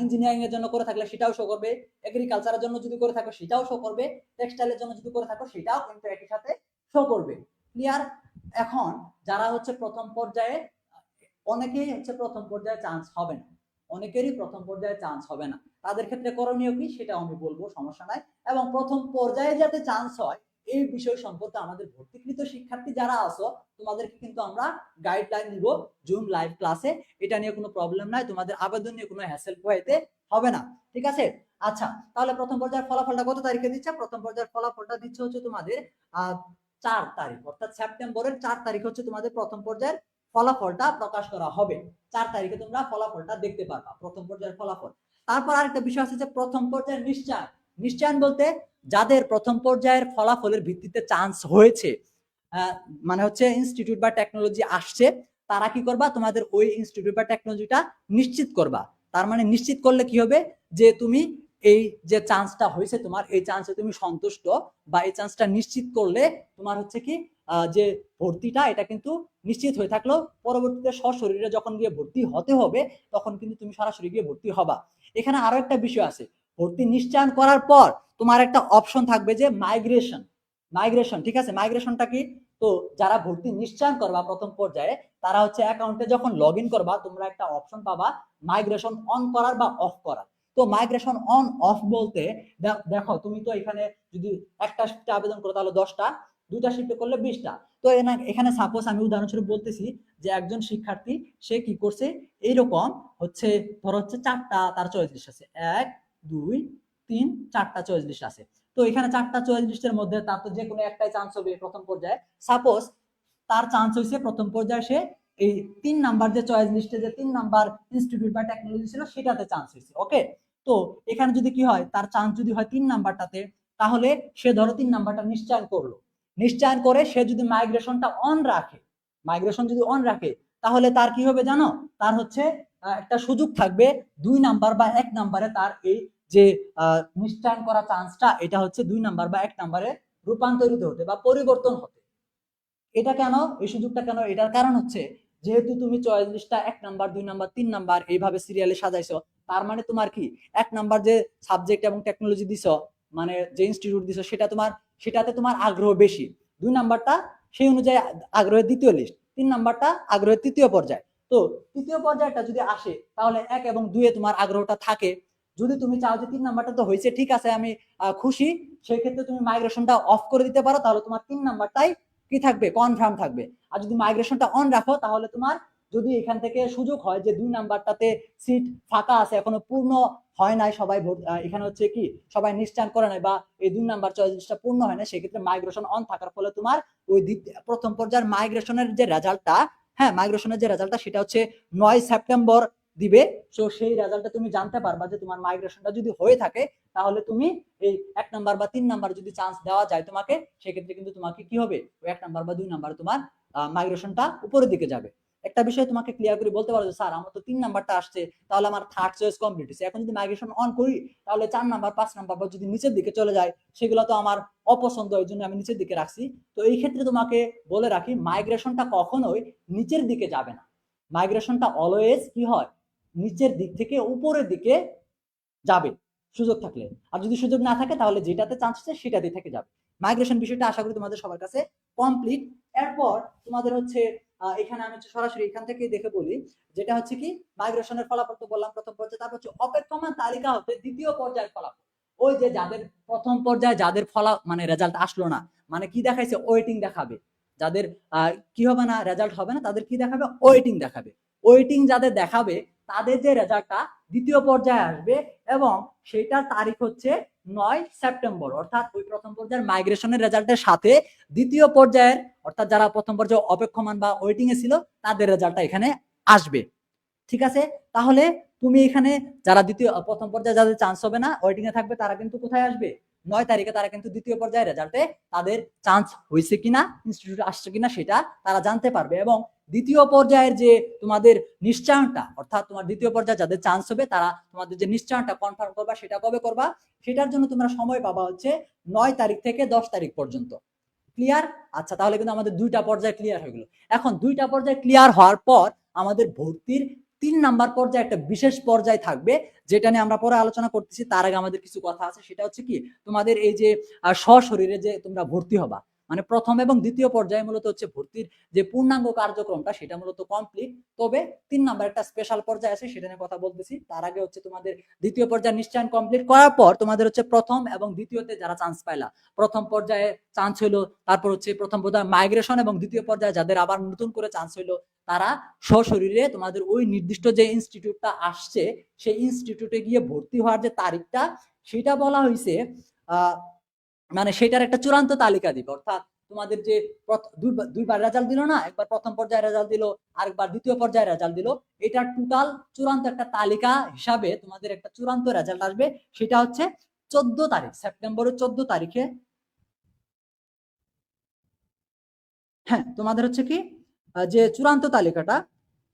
ইঞ্জিনিয়ারিং এর জন্য করে থাকলে সেটাও শো করবে। এগ্রিকালচারের জন্য যদি করে থাকো সেটাও শো করবে। টেক্সটাইলের জন্য যদি করে থাকো সেটাও কিন্তু একই সাথে শো করবে। ক্লিয়ার এখন যারা হচ্ছে প্রথম পর্যায়ে, অনেকেই হচ্ছে প্রথম পর্যায়ে চান্স হবে না। অনেকেরই প্রথম পর্যায়ে চান্স হবে না। তাদের ক্ষেত্রে করণীয় কি সেটা আমি বলব, সমস্যা নাই। এবং প্রথম পর্যায়ে যাতে চান্স হয় এই বিষয় সম্পর্কে আমাদের ভর্তিকৃত শিক্ষার্থী যারা আছো, তোমাদেরকে কিন্তু আমরা গাইডলাইন দিব জুম লাইভ ক্লাসে এটা নিয়ে কোনো প্রবলেম নাই, তোমাদের আবেদন নিয়ে কোনো হ্যাসেল পোহাইতে হবে না, ঠিক আছে? আচ্ছা তাহলে প্রথম পর্যায়ের ফলাফলটা কত তারিখে দিচ্ছে? প্রথম পর্যায়ের ফলাফলটা দিচ্ছে হচ্ছে তোমাদের চার তারিখ, অর্থাৎ সেপ্টেম্বরের চার তারিখ হচ্ছে তোমাদের প্রথম পর্যায়ের ফলাফলটা প্রকাশ করা হবে। চার তারিখে তোমরা ফলাফলটা দেখতে পারবা, প্রথম পর্যায়ের ফলাফল। তারপর আরেকটা বিষয় আছে যে প্রথম পর্যায়ের নিশ্চয় নিশ্চয়ন বলতে যাদের প্রথম পর্যায়ের ফলাফলের ভিত্তিতে চান্স হয়েছে মানে হচ্ছে ইনস্টিটিউট বা টেকনোলজি আসছে, তারা কি করবা? তোমাদের ওই ইনস্টিটিউট বা টেকনোলজিটা নিশ্চিত করবা। তার মানে নিশ্চিত করলে কি হবে? যে তুমি এই যে চান্সটা হয়েছে তোমার, এই চান্সে তুমি সন্তুষ্ট বা এই চান্সটা নিশ্চিত করলে তোমার হচ্ছে কি যে ভর্তিটা, এটা কিন্তু নিশ্চিত হয়ে থাকল। পরবর্তীতে সশরীরে যখন গিয়ে ভর্তি হতে হবে, তখন কিন্তু তুমি সরাসরি গিয়ে ভর্তি হবা। এখানে আরও একটা বিষয় আছে। ভর্তি নিশ্চয়ন করার পর তোমার একটা অপশন থাকবে যে মাইগ্রেশন মাইগ্রেশন ঠিক আছে? মাইগ্রেশনটা কি? তো যারা ভর্তি নিশ্চয়ন করবা প্রথম পর্যায়ে, তারা হচ্ছে অ্যাকাউন্টে যখন লগ করবা, তোমরা একটা অপশন পাবা মাইগ্রেশন অন করার বা অফ করার। তো মাইগ্রেশন অন অফ বলতে দেখো, তুমি তো এখানে যদি একটা শিফটে আবেদন করো, তাহলে দশটা, দুইটা শিফটে করলে বিশটা। তো এখানে সাপোজ আমি উদাহরণস্বরূপ বলতেছি যে একজন শিক্ষার্থী, সে কি করছে? এইরকম হচ্ছে, ধর হচ্ছে চারটা, তার চয়েস আছে। এক দুই, তিন, চারটা চয়েস লিস্ট আছে। তো এখানে চারটা চয়েস লিস্টের মধ্যে তার তো যে কোনো একটাই চান্স হবে প্রথম পর্যায়ে। সাপোজ তার চান্স হয়েছে প্রথম পর্যায়ে সে এই তিন নাম্বার যে চয়েস লিস্টে যে তিন নাম্বার ইনস্টিটিউট বা টেকনোলজি ছিল সেটাতে চান্স হয়েছে ওকে তো এখানে যদি কি হয়, তার চান্স যদি হয় তিন নাম্বারটাতে তাহলে সে ধরো তিন নাম্বারটা নিশ্চয়ন করল। নিশ্চয়ন করে সে যদি মাইগ্রেশনটা অন রাখে মাইগ্রেশন যদি অন রাখে, তাহলে তার কি হবে জানো? তার হচ্ছে একটা সুযোগ থাকবে দুই নাম্বার বা এক নাম্বারে তার এই যে নিশ্চয়ন করা চান্সটা, এটা হচ্ছে দুই নাম্বার বা এক নাম্বারে রূপান্তরিত হতে বা পরিবর্তন হতে। এটা কেন? এই সুযোগটা কেন? এটার কারণ হচ্ছে যেহেতু তুমি চয়েস লিস্টটা এক নাম্বার, দুই নাম্বার, তিন নাম্বার এইভাবে সিরিয়ালে সাজাইছো, তার মানে তোমার কি? এক নাম্বার যে সাবজেক্ট এবং টেকনোলজি দিছো মানে যে ইনস্টিটিউট দিছো, সেটা তোমার, সেটাতে তোমার আগ্রহ বেশি। দুই নাম্বারটা সেই অনুযায়ী আগ্রহের দ্বিতীয় লিস্ট তিন নাম্বারটা আগ্রহের তৃতীয় পর্যায়। তো তৃতীয় পর্যায়টা যদি আসে, তাহলে এক এবং দুয়ে তোমার আগ্রহটা থাকে। যদি তুমি চাও যে তিন নাম্বারটা তো হয়েছে, ঠিক আছে, আমি খুশি। সেই ক্ষেত্রে তুমি মাইগ্রেশনটা অফ করে দিতে পারো, তাহলে তোমার তিন নাম্বারটাই কি থাকবে? কনফার্ম থাকবে। আর যদি মাইগ্রেশনটা অন রাখো, তাহলে তোমার যদি এখান থেকে সুযোগ হয় যে দুই নাম্বারটাতে সিট ফাঁকা আছে, এখনও পূর্ণ হয় নাই, সবাই ভোট এখানে হচ্ছে কি, সবাই নিশ্চয়ন করে নাই বা এই দুই নাম্বার চয়েসটা পূর্ণ হয় না সেক্ষেত্রে মাইগ্রেশন অন থাকার ফলে তোমার ওই প্রথম পর্যায়ের মাইগ্রেশনের যে রেজাল্টটা হ্যাঁ মাইগ্রেশনের যে রেজাল্টটা সেটা হচ্ছে নয় সেপ্টেম্বর দিবে। সো সেই রেজাল্টটা তুমি জানতে পারবা যে তোমার মাইগ্রেশনটা যদি হয়ে থাকে, তাহলে তুমি এই এক নাম্বার বা তিন নাম্বার যদি চান্স দেওয়া যায় তোমাকে, সেক্ষেত্রে কিন্তু তোমাকে কি হবে? এক নাম্বার বা দুই নাম্বার তোমার মাইগ্রেশনটা উপরের দিকে যাবে। একটা বিষয় তোমাকে ক্লিয়ার করে বলতে পারো যে, স্যার, আমার তো তিন নাম্বারটা আসছে, তাহলে আমার থার্ড চয়েস কমপ্লিট হয়েছে। এখন যদি মাইগ্রেশন অন করি, তাহলে চার নাম্বার, পাঁচ নাম্বার বা যদি নিচের দিকে চলে যায়, সেগুলো তো আমার অপছন্দ এই জন্য আমি নিচের দিকে রাখছি। তো এই ক্ষেত্রে তোমাকে বলে রাখি মাইগ্রেশনটা কখনোই নিচের দিকে যাবে না। মাইগ্রেশনটা অলওয়েজ কি হয়? নিচের দিক থেকে উপরের দিকে যাবে, সুযোগ থাকলে। আর যদি সুযোগ না থাকে, তাহলে যেটাতে চান্স আছে সেটাতে থেকে যাবে। মাইগ্রেশন বিষয়টা আশা করি তোমাদের সবার কাছে কমপ্লিট এরপর তোমাদের হচ্ছে এখানে আমি সরাসরি এখান থেকে দেখে বলি, যেটা হচ্ছে কি মাইগ্রেশনের ফলাফল তো বললাম প্রথম পর্যায়ে, তারপর হচ্ছে অপেক্ষমান তালিকা হতে দ্বিতীয় পর্যায়ের ফলাফল। ওই যে যাদের প্রথম পর্যায়ে যাদের ফলা মানে রেজাল্ট আসলো না মানে কি দেখাইছে? ওয়েটিং দেখাবে। যাদের কি হবে না রেজাল্ট হবে না, তাদের কি দেখাবে? ওয়েটিং দেখাবে। ওয়েটিং যাদের দেখাবে তাদের যে রেজাল্টটা দ্বিতীয় পর্যায়ে আসবে এবং সেটার তারিখ হচ্ছে নয় সেপ্টেম্বর। অর্থাৎ ওই প্রথম পর্যায়ের মাইগ্রেশনের রেজাল্টের সাথে দ্বিতীয় পর্যায়ের, অর্থাৎ যারা প্রথম পর্যায়ে অপেক্ষমান বা ওয়েটিং এ ছিল, তাদের রেজাল্টটা এখানে আসবে। ঠিক আছে? তাহলে তুমি এখানে যারা দ্বিতীয়, প্রথম পর্যায়ে যাদের চান্স হবে না ওয়েটিং এ থাকবে, তারা কিন্তু কোথায় আসবে? নয় তারিখে তারা কিন্তু দ্বিতীয় পর্যায়ের রেজাল্টে তাদের চান্স হয়েছে কিনা ইনস্টিটিউট আসছে কিনা, সেটা তারা জানতে পারবে এবং দ্বিতীয় পর্যায়ের যে তোমাদের নিশ্চয়নটা অর্থাৎ তোমার দ্বিতীয় পর্যায়ে যাদের চান্স হবে, তারা তোমাদের যে নিশ্চয়নটা কনফার্ম করবা, সেটা কবে করবা? সেটার জন্য তোমরা সময় পাবা হচ্ছে নয় তারিখ থেকে দশ তারিখ পর্যন্ত। ক্লিয়ার আচ্ছা তাহলে কিন্তু আমাদের দুইটা পর্যায়ে ক্লিয়ার হয়ে গেল। এখন দুইটা পর্যায়ে ক্লিয়ার হওয়ার পর আমাদের ভর্তির তিন নাম্বার পর্যায়ে একটা বিশেষ পর্যায় থাকবে, যেটা নিয়ে আমরা পরে আলোচনা করতেছি। তার আগে আমাদের কিছু কথা আছে, সেটা হচ্ছে কি, তোমাদের এই যে সশরীরে যে তোমরা ভর্তি হবা মানে প্রথম এবং দ্বিতীয় পর্যায়ে মূলত হচ্ছে ভর্তির যে পূর্ণাঙ্গ কার্যক্রমটা সেটা মূলত কমপ্লিট তবে তিন নাম্বার একটা স্পেশাল পর্যায়ে আছে, সেটা নিয়ে কথা বলতেছি। তার আগে হচ্ছে তোমাদের দ্বিতীয় পর্যায়ে নিশ্চয়ন কমপ্লিট করার পর তোমাদের হচ্ছে প্রথম এবং দ্বিতীয়তে যারা চান্স পাইলা, প্রথম পর্যায়ে চান্স হইল, তারপর হচ্ছে প্রথম পর্যায়ে মাইগ্রেশন এবং দ্বিতীয় পর্যায়ে যাদের আবার নতুন করে চান্স হইল, তারা সশরীরে তোমাদের ওই নির্দিষ্ট যে ইনস্টিটিউটটা আসছে, সেই ইনস্টিটিউটে গিয়ে ভর্তি হওয়ার যে তারিখটা, সেটা বলা হয়েছে আহ মানে সেটার একটা চূড়ান্ত তালিকা দিবে। অর্থাৎ তোমাদের যে দুইবার রেজাল্ট দিল না, একবার প্রথম পর্যায়ে রেজাল্ট দিল, আরেকবার দ্বিতীয় পর্যায়ে রেজাল্ট দিল এটা টোটাল চূড়ান্ত একটা তালিকা হিসাবে তোমাদের একটা চূড়ান্ত রেজাল্ট আসবে। সেটা হচ্ছে চোদ্দ তারিখ, সেপ্টেম্বরের চোদ্দ তারিখে। হ্যাঁ তোমাদের হচ্ছে কি? যে চূড়ান্ত তালিকাটা,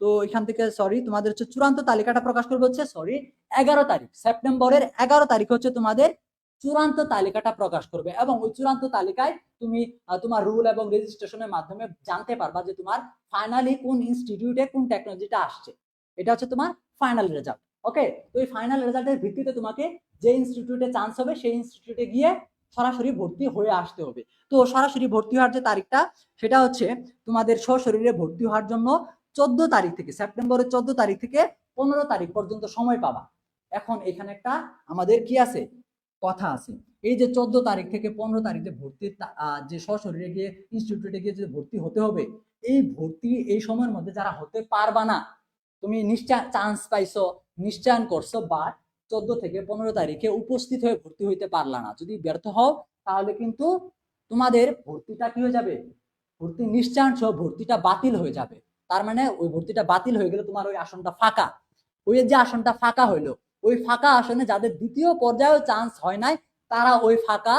তো এখান থেকে সরি তোমাদের হচ্ছে চূড়ান্ত তালিকাটা প্রকাশ করবে হচ্ছে সরি এগারো তারিখ, সেপ্টেম্বরের এগারো তারিখ হচ্ছে তোমাদের চূড়ান্ত তালিকাটা প্রকাশ করবে এবং ওই চূড়ান্ত তালিকায় তুমি তোমার রুল এবং রেজিস্ট্রেশনের মাধ্যমে জানতে পারবা যে তোমার ফাইনালি কোন ইনস্টিটিউটে কোন টেকনোলজিটা আসছে। এটা হচ্ছে তোমার ফাইনাল রেজাল্ট ওকে তো এই ফাইনাল রেজাল্টের ভিত্তিতে তোমাকে যে ইনস্টিটিউটে চান্স হবে, সেই ইনস্টিটিউটে গিয়ে সরাসরি ভর্তি হয়ে আসতে হবে। তো সরাসরি ভর্তি হওয়ার যে তারিখটা, সেটা হচ্ছে তোমাদের সশরীরে ভর্তি হওয়ার জন্য চোদ্দ তারিখ থেকে, সেপ্টেম্বরের চোদ্দ তারিখ থেকে পনেরো তারিখ পর্যন্ত সময় পাবা। এখন এখানে একটা আমাদের কি আছে? কথা আছে। এই যে চোদ্দ তারিখ থেকে পনেরো তারিখ ভর্তির যে সশরীরে গিয়ে ইনস্টিটিউটে গিয়ে যে ভর্তি হতে হবে, এই ভর্তি এই সময়ের মধ্যে যারা হতে পারবা না, তুমি নিশ্চয় চান্স পাইছো নিশ্চয়ন করছ বাট চোদ্দ থেকে পনেরো তারিখে উপস্থিত হয়ে ভর্তি হইতে পারলা না। যদি ব্যর্থ হও, তাহলে কিন্তু তোমাদের ভর্তিটা কি হয়ে যাবে? ভর্তি নিশ্চয়ন সহ ভর্তিটা বাতিল হয়ে যাবে। তার মানে ওই ভর্তিটা বাতিল হয়ে গেলে তোমার ওই আসনটা ফাঁকা। ওই যে আসনটা ফাঁকা হইল ওই ফাঁকা আসনে যাদের দ্বিতীয় পর্যায়েও চান্স হয় নাই, তারা ওই ফাঁকা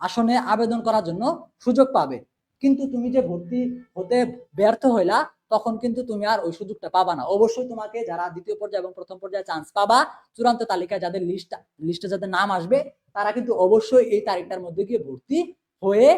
আসনে আবেদন করার জন্য সুযোগ পাবে। কিন্তু তুমি যে ভর্তি হতে ব্যর্থ হইলা, তখন কিন্তু তুমি আর ওই সুযোগটা পাবা না। অবশ্যই তোমাকে যারা দ্বিতীয় পর্যায়ে এবং প্রথম পর্যায়ে চান্স পাবা, চূড়ান্ত তালিকায় যাদের লিস্ট লিস্টে যাদের নাম আসবে, তারা কিন্তু অবশ্যই এই তারিখটার মধ্যে গিয়ে ভর্তি হয়ে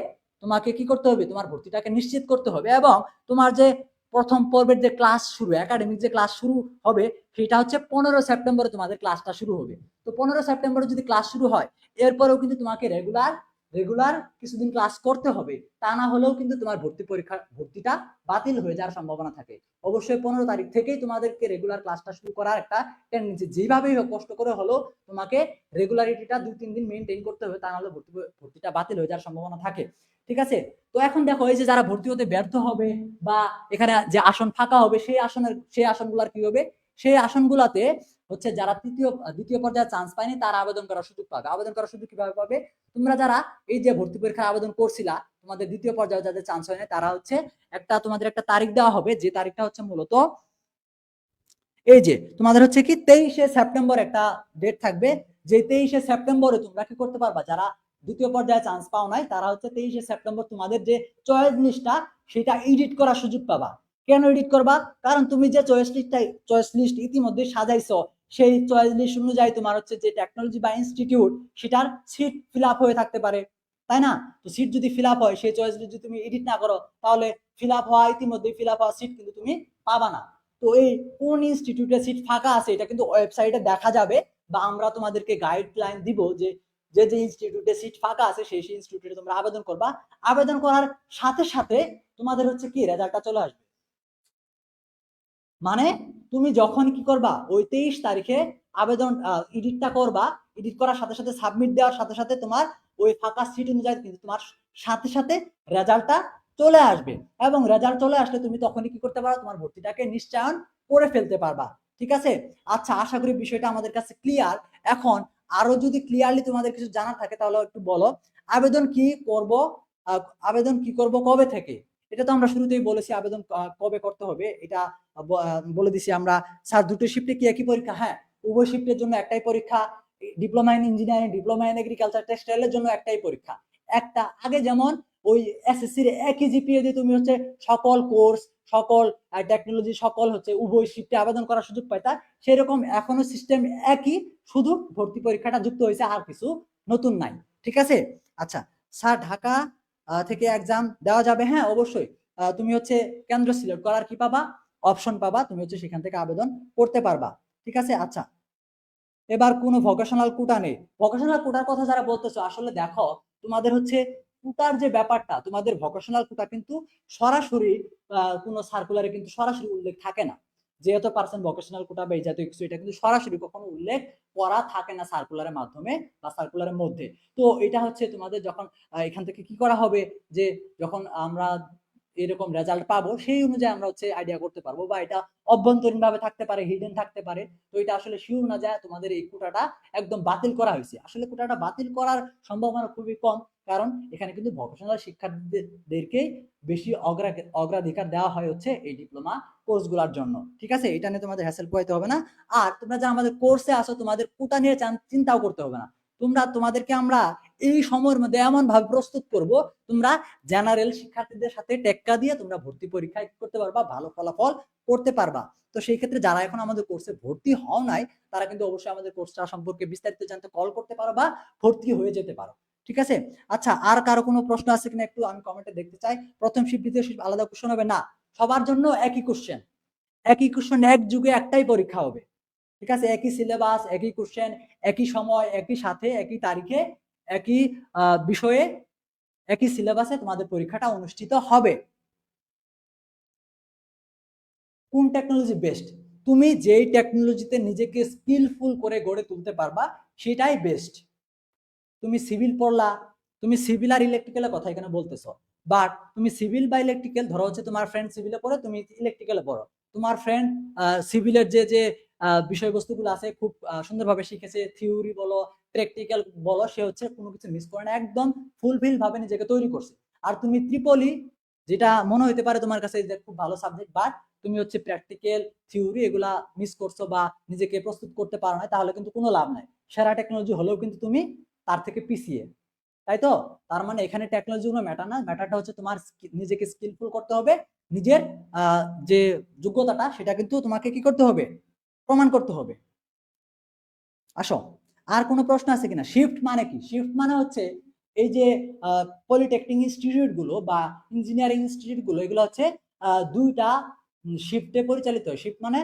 তোমাকে কি করতে হবে? তোমার ভর্তিটাকে নিশ্চিত করতে হবে এবং তোমার যে প্রথম পর্বের যে ক্লাস শুরু একাডেমিক যে ক্লাস শুরু হবে, সেটা হচ্ছে পনেরো সেপ্টেম্বরে তোমাদের ক্লাসটা শুরু হবে। তো পনেরো সেপ্টেম্বরে যদি ক্লাস শুরু হয়, এরপরেও কিন্তু তোমাকে রেগুলার রেগুলার কিছুদিন ক্লাস করতে হবে। তা না হলেও কিন্তু তোমার ভর্তি পরীক্ষা, ভর্তিটা বাতিল হয়ে যাওয়ার সম্ভাবনা থাকে। অবশ্যই পনেরো তারিখ থেকেই তোমাদেরকে রেগুলার ক্লাসটা শুরু করার একটা টেন্ডেন্সি যেভাবেই হোক, কষ্ট করে হলেও তোমাকে রেগুলারিটিটা দু তিন দিন মেনটেন করতে হবে, তা নাহলে ভর্তি, ভর্তিটা বাতিল হয়ে যাওয়ার সম্ভাবনা থাকে। ঠিক আছে? তো এখন দেখো, এই যে যারা ভর্তি হতে ব্যর্থ হবে বা এখানে যে আসন ফাঁকা হবে, সেই আসনের, সেই আসনগুলার কি হবে? সেই আসনগুলাতে হচ্ছে যারা তৃতীয়, দ্বিতীয় পর্যায়ে চান্স পায়নি, তারা আবেদন করার সুযোগ পাবে। আবেদন করার সুযোগ কীভাবে পাবে? তোমরা যারা এই যে ভর্তি পরীক্ষার আবেদন করছিলা, তোমাদের দ্বিতীয় পর্যায়ে যাদের চান্স হয়নি, তারা হচ্ছে একটা, তোমাদের একটা তারিখ দেওয়া হবে, যে তারিখটা হচ্ছে মূলত এই যে, তোমাদের হচ্ছে কি তেইশে সেপ্টেম্বর একটা ডেট থাকবে। যে তেইশে সেপ্টেম্বরে তোমরা কি করতে পারবা? যারা দ্বিতীয় পর্যায়ে চান্স পাও নাই। তারা হচ্ছে তেইশে সেপ্টেম্বর তোমাদের যে চয়েস লিস্টটা সেটা এডিট করার সুযোগ পাবা। কেন এডিট করবা? কারণ তুমি যে চয়েস লিস্টটা চয়েস লিস্ট ইতিমধ্যে সাজাইছো, সেই চয়েস লিস্ট অনুযায়ী তোমার হচ্ছে যে টেকনোলজি বা ইনস্টিটিউট সেটার সিট ফিল আপ হয়ে থাকতে পারে। তাই না? তো সিট যদি ফিল আপ হয়, সেই চয়েস লিস্ট যদি তুমি এডিট না করো, তাহলে ফিল আপ হওয়া ইতিমধ্যে ফিল আপ হওয়া সিট কিন্তু তুমি পাবা না। তো এই কোন ইনস্টিটিউটে সিট ফাঁকা আছে, এটা কিন্তু ওয়েবসাইটে দেখা যাবে বা আমরা তোমাদেরকে গাইডলাইন দিব যে যে যে ইনস্টিটিউটে সিট ফাঁকা আছে, সেই সেই ইনস্টিটিউটে তোমরা আবেদন করবা। আবেদন করার সাথে সাথে তোমাদের হচ্ছে কি রেজাল্টটা চলে আসবে। মানে তুমি যখন কি করবা, ওই তেইশ তারিখে আবেদন এডিটটা করবা। এডিট করার সাথে সাথে সাবমিট দেওয়ার সাথে সাথে তোমার ওই ফাঁকা সিট অনুযায়ী কিন্তু তোমার সাথে সাথে রেজাল্টটা চলে আসবে। এবং রেজাল্ট চলে আসলে তুমি তখনই কি করতে পারো, তোমার ভর্তিটাকে নিশ্চয়ন করে ফেলতে পারবা। ঠিক আছে? আচ্ছা আশা করি বিষয়টা আমাদের কাছে ক্লিয়ার এখন আরও যদি ক্লিয়ারলি তোমাদের কিছু জানা থাকে তাহলে একটু বলো। আবেদন কি করব আবেদন কি করব কবে থেকে? এটা তো আমরা শুরুতেই বলেছি, আবেদন কবে করতে হবে। এটা বলে দিছি আমরা, স্যার, দুটো শিফটে কি একই পরীক্ষা? হ্যাঁ উভয় শিফটের জন্য একটাই পরীক্ষা। Diploma in engineering diploma in agriculture টেক্সটাইলের জন্য একটাই পরীক্ষা। একটা, আগে যেমন ওই এসএসসির একই জিপিএ দিয়ে তুমি হচ্ছে সকল কোর্স সকল টেকনোলজি সকল হচ্ছে উভয় শিফটে আবেদন করার সুযোগ পাইতা সেরকম এখনও সিস্টেম একই, শুধু ভর্তি পরীক্ষাটা যুক্ত হয়েছে, আর কিছু নতুন নাই। ঠিক আছে? আচ্ছা স্যার, ঢাকা থেকে এক্সাম দেওয়া যাবে? হ্যাঁ অবশ্যই। তুমি হচ্ছে কেন্দ্র সিলেক্ট করার কি পাবা? অপশন পাবা, তুমি হচ্ছে সেখান থেকে আবেদন করতে পারবা। ঠিক আছে? আচ্ছা। এবার কোনো ভোকেশনাল কোটা নেই। ভোকেশনাল কোটার কথা যারা বলতেছো, আসলে দেখো, তোমাদের হচ্ছে কোটার যে ব্যাপারটা, তোমাদের ভোকেশনাল কোটা কিন্তু সরাসরি কোনো সার্কুলারে কিন্তু সরাসরি উল্লেখ থাকে না। যেহেতু পার্সেন্ট ভোকেশনাল কোটা বা এই জাতীয় কিছু, এটা কিন্তু সরাসরি কখনো উল্লেখ করা থাকে না সার্কুলারের মাধ্যমে বা সার্কুলারের মধ্যে। তো এটা হচ্ছে তোমাদের যখন এখান থেকে কি করা হবে যে, যখন আমরা এরকম রেজাল্ট পাবো, সেই অনুযায়ী আমরা হচ্ছে আইডিয়া করতে পারব বা এটা অভ্যন্তরীণ ভাবে থাকতে পারে হিডেন থাকতে পারে। তো এটা আসলে শিওর না যায় তোমাদের এই কোটাটা একদম বাতিল করা হয়েছে। আসলে কোটাটা বাতিল করার সম্ভাবনা খুবই কম, কারণ এখানে কিন্তু ভোকেশনাল শিক্ষার্থীদেরকেই বেশি অগ্রা- অগ্রাধিকার দেওয়া হয় হচ্ছে এই ডিপ্লোমা কোর্সগুলোর জন্য। ঠিক আছে? এটা নিয়ে তোমাদের হ্যাসেল পোয়াইতে হবে না। আর তোমরা যা আমাদের কোর্সে আসো তোমাদের কোটা নিয়ে চিন্তাও করতে হবে না। তোমরা তোমাদেরকে আমরা এই সময়ের মধ্যে এমন ভাবে প্রস্তুত করব, তোমরা জেনারেল শিক্ষার্থীদের সাথে টেক্কা দিয়ে তোমরা ভর্তি পরীক্ষায় কি করতে পারবা, ভালো ফলাফল করতে পারবা। তো সেই ক্ষেত্রে যারা এখন আমাদের কোর্সে ভর্তি হও নাই, তারা কিন্তু অবশ্যই আমাদের কোর্সটা সম্পর্কে বিস্তারিত জানতে কল করতে পারো বা ভর্তি হয়ে যেতে পারো। ঠিক আছে? আচ্ছা আর কারও কোনো প্রশ্ন আছে কিনা একটু আমি কমেন্টে দেখতে চাই। প্রথম শিফট দ্বিতীয় আলাদা কোশ্চেন হবে না। সবার জন্য একই কোশ্চেন একই কোশ্চেন এক যুগে একটাই পরীক্ষা হবে। ঠিক আছে? একই সিলেবাস একই কোশ্চেন একই সময়, একই সাথে, একই তারিখে, একই বিষয়ে, একই সিলেবাসে তোমাদের পরীক্ষাটা অনুষ্ঠিত হবে। কোন টেকনোলজি বেস্ট তুমি যেই টেকনোলজিতে নিজেকে স্কিলফুল করে গড়ে তুলতে পারবা, সেটাই বেস্ট তুমি সিভিল পড়লা, তুমি সিভিল আর ইলেকট্রিক্যালের কথা এখানে বলতেছো। বাট তুমি সিভিল বা ইলেকট্রিক্যাল ধরো হচ্ছে তোমার ফ্রেন্ড সিভিলে পড়ো, তুমি ইলেকট্রিক্যালে পড়ো। তোমার ফ্রেন্ড সিভিলের যে যে বিষয়বস্তুগুলো আছে, খুব সুন্দরভাবে শিখেছে থিওরি বলো প্র্যাকটিক্যাল বলো, সে হচ্ছে কোনো কিছু মিস করে না, একদম ফুলফিল ভাবে নিজেকে তৈরি করছে। আর তুমি ত্রিপলি, যেটা মনে হতে পারে তোমার কাছে যে খুব ভালো সাবজেক্ট বাট তুমি হচ্ছে প্র্যাকটিক্যাল থিওরি এগুলা মিস করছ বা নিজেকে প্রস্তুত করতে পারো না তাহলে কিন্তু কোনো লাভ নাই। সেরা টেকনোলজি হলেও কিন্তু তুমি তার থেকে পিছিয়ে। তাই তো? তার মানে এখানে টেকনোলজি কোনো ম্যাটার না ম্যাটারটা হচ্ছে তোমার নিজেকে স্কিলফুল করতে হবে, নিজের যে যোগ্যতাটা, সেটা কিন্তু তোমাকে কি করতে হবে? প্রমাণ করতে হবে। আসো। আর কোনো প্রশ্ন আছে কিনা? শিফট মানে কি? শিফট মানে হচ্ছে এই যে পলিটেকনিক ইনস্টিটিউটগুলো বা ইঞ্জিনিয়ারিং ইনস্টিটিউটগুলো, এগুলো হচ্ছে দুইটা শিফটে পরিচালিত। হয় শিফট মানে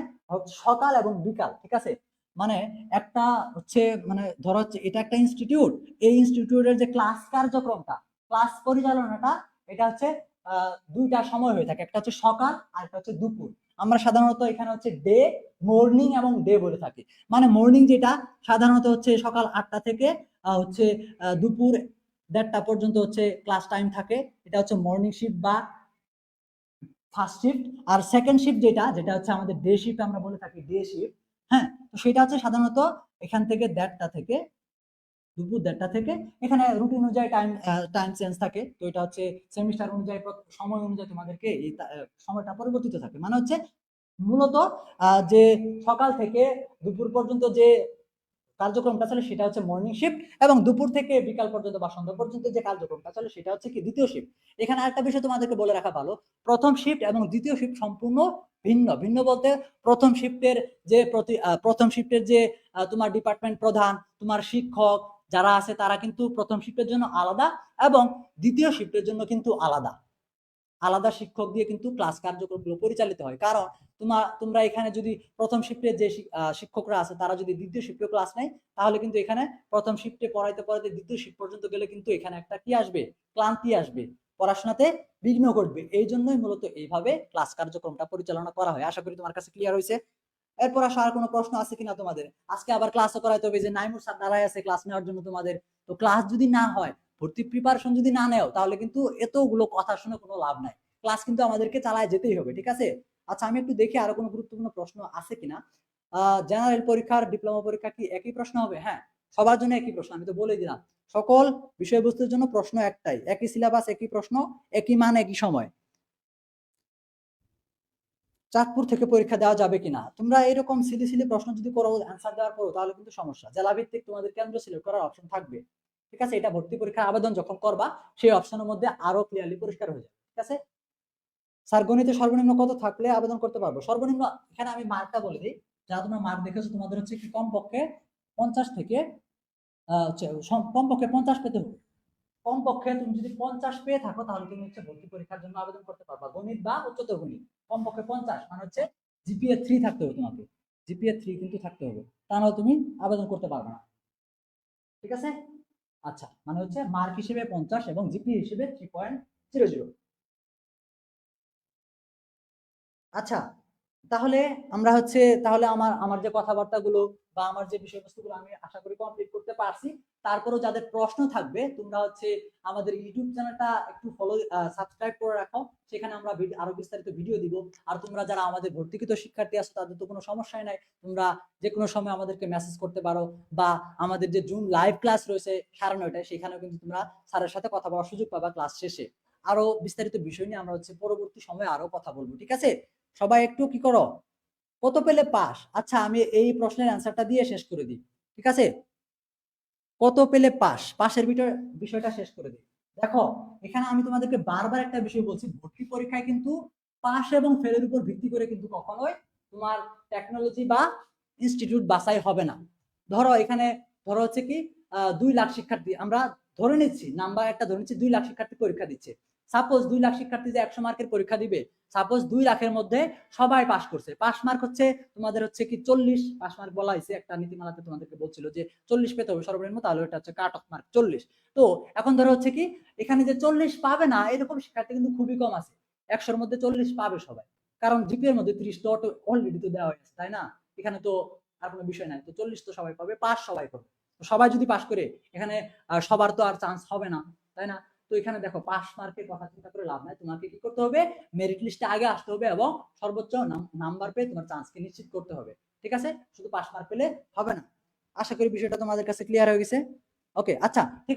সকাল এবং বিকাল, ঠিক আছে? মানে একটা হচ্ছে মানে ধরো হচ্ছে এটা একটা ইনস্টিটিউট এই ইনস্টিটিউটের যে ক্লাস কার্যক্রমটা ক্লাস পরিচালনাটা, এটা হচ্ছে দুইটা সময় হয়ে থাকে। একটা হচ্ছে সকাল আর একটা হচ্ছে দুপুর। আমরা সাধারণত এখানে হচ্ছে ডে মর্নিং এবং ডে বলে থাকি। মানে মর্নিং যেটা, সাধারণত হচ্ছে সকাল আটটা থেকে হচ্ছে দুপুর দেড়টা পর্যন্ত হচ্ছে ক্লাস টাইম থাকে। এটা হচ্ছে মর্নিং শিফট বা ফার্স্ট শিফট আর সেকেন্ড শিফট যেটা যেটা হচ্ছে আমাদের ডে শিফট আমরা বলে থাকি ডে শিফট হ্যাঁ? তো সেটা হচ্ছে সাধারণত এখান থেকে দেড়টা থেকে দুপুর দেড়টা থেকে। এখানে রুটিন অনুযায়ী টাইম টাইম চেঞ্জ থাকে। তো এটা হচ্ছে সেমিস্টার অনুযায়ী সময় অনুযায়ী তোমাদেরকে এই সময়টা পরিবর্তিত থাকে। মানে হচ্ছে মূলত যে সকাল থেকে দুপুর পর্যন্ত যে কার্যক্রমটা চলে সেটা হচ্ছে মর্নিং শিফট এবং দুপুর থেকে বিকাল পর্যন্ত বা সন্ধ্যা পর্যন্ত যে কার্যক্রমটা চলে সেটা হচ্ছে কি দ্বিতীয় শিফট এখানে আরেকটা বিষয় তোমাদেরকে বলে রাখা ভালো, প্রথম শিফট এবং দ্বিতীয় শিফট সম্পূর্ণ ভিন্ন। ভিন্ন বলতে প্রথম শিফটের যে প্রতি প্রথম শিফটের যে তোমার ডিপার্টমেন্ট প্রধান, তোমার শিক্ষক যারা আছে তারা কিন্তু প্রথম শিফটের জন্য আলাদা এবং দ্বিতীয় শিফটের জন্য কিন্তু আলাদা। আলাদা শিক্ষক দিয়ে কিন্তু ক্লাস কার্যক্রমগুলো পরিচালিত হয়। কারণ তোমার তোমরা এখানে যদি প্রথম শিফটের যে শিক্ষকরা আছে তারা যদি দ্বিতীয় শিফটে ক্লাস নেয়, তাহলে কিন্তু এখানে প্রথম শিফটে পড়াইতে পড়াইতে দ্বিতীয় শিফট পর্যন্ত গেলে কিন্তু এখানে একটা কি আসবে? ক্লান্তি আসবে। পড়াশোনাতে বিঘ্ন ঘটবে। এই জন্যই মূলত এইভাবে ক্লাস কার্যক্রমটা পরিচালনা করা হয়। আশা করি তোমার কাছে ক্লিয়ার হয়েছে। এরপর আসা আর কোনো প্রশ্ন আছে কিনা তোমাদের? আজকে আবার ক্লাসও করাইতে হবে যে নাইমুর স্যার দাঁড়ায় আছে ক্লাস নেওয়ার জন্য তোমাদের। তো ক্লাস যদি না হয়, ভর্তি প্রিপারেশন যদি না নেও, তাহলে কিন্তু এতগুলো কথা শুনে কোনো লাভ নাই। ক্লাস কিন্তু আমাদেরকে চালায় যেতেই হবে, ঠিক আছে? আচ্ছা আমি একটু দেখি আরও কোনো গুরুত্বপূর্ণ প্রশ্ন আছে কিনা। আহ জেনারেল পরীক্ষার ডিপ্লোমা পরীক্ষা কি একই প্রশ্ন হবে? হ্যাঁ সবার জন্য একই প্রশ্ন, আমি তো বলে দিলাম। সকল বিষয়বস্তুর জন্য প্রশ্ন একটাই। একই সিলেবাস একই প্রশ্ন, একই মান, একই সময়। চাঁদপুর থেকে পরীক্ষা দেওয়া যাবে কিনা? তোমরা এরকম সিলি সিলি প্রশ্ন যদি করো অ্যান্সার দেওয়ার পরও তাহলে কিন্তু সমস্যা। জেলা ভিত্তিক তোমাদের কেন্দ্র সিলেক্ট করার অপশন থাকবে। ঠিক আছে? এটা ভর্তি পরীক্ষার আবেদন যখন করবা, সেই অপশনের মধ্যে আরও ক্লিয়ারলি পরিষ্কার হয়ে যাবে। ঠিক আছে? স্যার, গণিতে সর্বনিম্ন কত থাকলে আবেদন করতে পারব? সর্বনিম্ন, এখানে আমি মার্কটা বলে দিই। যা তোমরা মার্ক দেখেছ, তোমাদের হচ্ছে কি কমপক্ষে পঞ্চাশ থেকে কমপক্ষে পঞ্চাশ পেতে হবে। কমপক্ষে তুমি যদি পঞ্চাশ পেয়ে থাকো, তাহলে তুমি হচ্ছে ভর্তি পরীক্ষার জন্য আবেদন করতে পারবা। গণিত বা উচ্চতর গণিত। কমপক্ষে পঞ্চাশ মানে হচ্ছে জিপিএ থ্রি থাকতে হবে তোমাকে। জিপিএ থ্রি কিন্তু থাকতে হবে। তা নাহলে তুমি আবেদন করতে পারবে না। ঠিক আছে? আচ্ছা মানে হচ্ছে মার্ক হিসেবে পঞ্চাশ এবং জিপিএ হিসেবে থ্রি পয়েন্ট জিরো জিরো আচ্ছা তাহলে আমরা হচ্ছে, তাহলে আমার আমার যে কথাবার্তাগুলো বা আমার যে বিষয়বস্তুগুলো আমি আশা করি কমপ্লিট করতে পারছি। তারপরেও যাদের প্রশ্ন থাকবে, তোমরা হচ্ছে আমাদের ইউটিউব চ্যানেলটা একটু ফলো সাবস্ক্রাইব করে রাখো। সেখানে আমরা আরও বিস্তারিত ভিডিও দিব। আর তোমরা যারা আমাদের ভর্তিকৃত শিক্ষার্থী আছো, তাদের তো কোনো সমস্যাই নাই। তোমরা যে কোনো সময় আমাদেরকে মেসেজ করতে পারো বা আমাদের যে জুম লাইভ ক্লাস রয়েছে সাড়ে নয়টায়, সেখানেও কিন্তু তোমরা স্যারের সাথে কথা বলার সুযোগ পাবা ক্লাস শেষে। আরও বিস্তারিত বিষয় নিয়ে আমরা হচ্ছে পরবর্তী সময়ে আরও কথা বলব, ঠিক আছে? সবাই একটু কি করো? কত পেলে পাস? আচ্ছা আমি এই প্রশ্নের অ্যান্সারটা দিয়ে শেষ করে দিই, ঠিক আছে? কত পেলে পাস? পাশের বিষয়, বিষয়টা শেষ করে দিই। দেখো, এখানে আমি তোমাদেরকে বারবার একটা বিষয় বলছি, ভর্তি পরীক্ষায় কিন্তু পাস এবং ফেলের উপর ভিত্তি করে কিন্তু কখনোই তোমার টেকনোলজি বা ইনস্টিটিউট বাছাই হবে না। ধরো, এখানে ধরো হচ্ছে কি দুই লাখ শিক্ষার্থী, আমরা ধরে নিচ্ছি নাম্বার একটা ধরে নিচ্ছি, দুই লাখ শিক্ষার্থী পরীক্ষা দিচ্ছে। সাপোজ দুই লাখ শিক্ষার্থী যে একশো মার্কের পরীক্ষা দিবে। সাপোজ দুই লাখের মধ্যে সবাই পাস করছে। পাস মার্ক হচ্ছে তোমাদের হচ্ছে কি চল্লিশ। পাস মার্ক বলা হয়েছে একটা নীতিমালাতে তোমাদেরকে বলছিল যে চল্লিশ পেতে হবে সর্বনিম্ন, তাহলে এটা হচ্ছে কাট অফ মার্ক চল্লিশ। তো এখন ধরো হচ্ছে কি এখানে যে চল্লিশ পাবে না, এরকম শিক্ষার্থী কিন্তু খুবই কম আছে। একশোর মধ্যে চল্লিশ পাবে সবাই। কারণ জিপি এর মধ্যে ত্রিশ তো অলরেডি তো দেওয়া হয়েছে, তাই না? এখানে তো আর কোনো বিষয় নাই। তো চল্লিশ তো সবাই পাবে পাস সবাই পাবে। সবাই যদি পাস করে, এখানে সবার তো আর চান্স হবে না, তাই না? তো এখানে দেখো পাস মার্কের কথা চিন্তা করে লাভ নাই। তোমাকে কি করতে হবে? মেরিট লিস্টে আগে আসতে হবে এবং সর্বোচ্চ নাম্বার পেয়ে তোমার চান্সকে নিশ্চিত করতে হবে। ঠিক আছে? শুধু পাস মার্ক পেলে হবে না। আশা করি বিষয়টা তোমাদের কাছে ক্লিয়ার হয়ে গেছে। ওকে আচ্ছা ঠিক